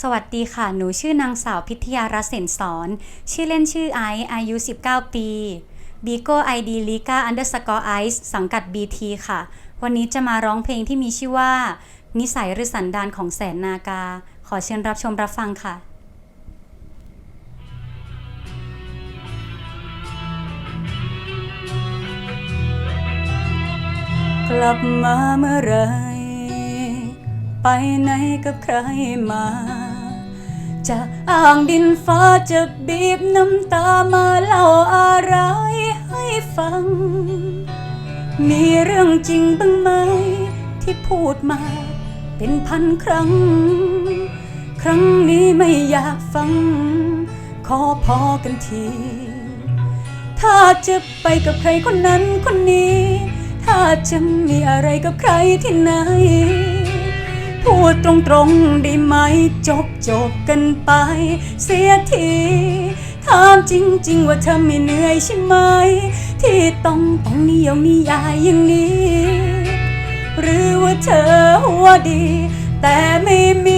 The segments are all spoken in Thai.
สวัสดีค่ะ หนูชื่อนางสาวพิทยารัตน์เสนสอน ชื่อเล่นชื่อไอซ์อายุ 19 ปีบีโก้ไอดีลิก้าอันเดอร์สกอร์ไอซ์สังกัด BT ค่ะ วันนี้จะมาร้องเพลงที่มีชื่อว่า นิสัยหรือสันดานของแสนนากา ขอเชิญรับชมรับฟังค่ะกลับมาเมื่อไร ไปไหนกับใครมา จะอ้างดินฟ้าจะบีบน้ำตามาเล่าอะไรให้ฟัง มีเรื่องจริงบ้างไหม ที่พูดมาเป็นพันครั้ง ครั้งนี้ไม่อยากฟัง ขอพอกันที ถ้าจะไปกับใครคนนั้นคนนี้ ถ้าจะมีอะไรกับใครที่ไหน ตรงตรงได้ไหมจบจบกันไป เสียทีถามจริง ๆ ว่าเธอไม่เหนื่อยใช่ไหม ที่ต้องต้องนิยมนิยายอย่างนี้ หรือว่าเธอหัวดี แต่ไม่มี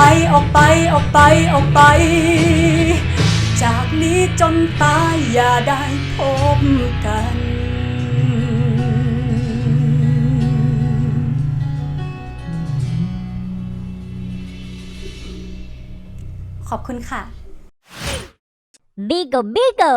ไปออกไปออกไปออกไป จากนี้จนตายอย่าได้พบกันขอบคุณค่ะ Bigo Bigo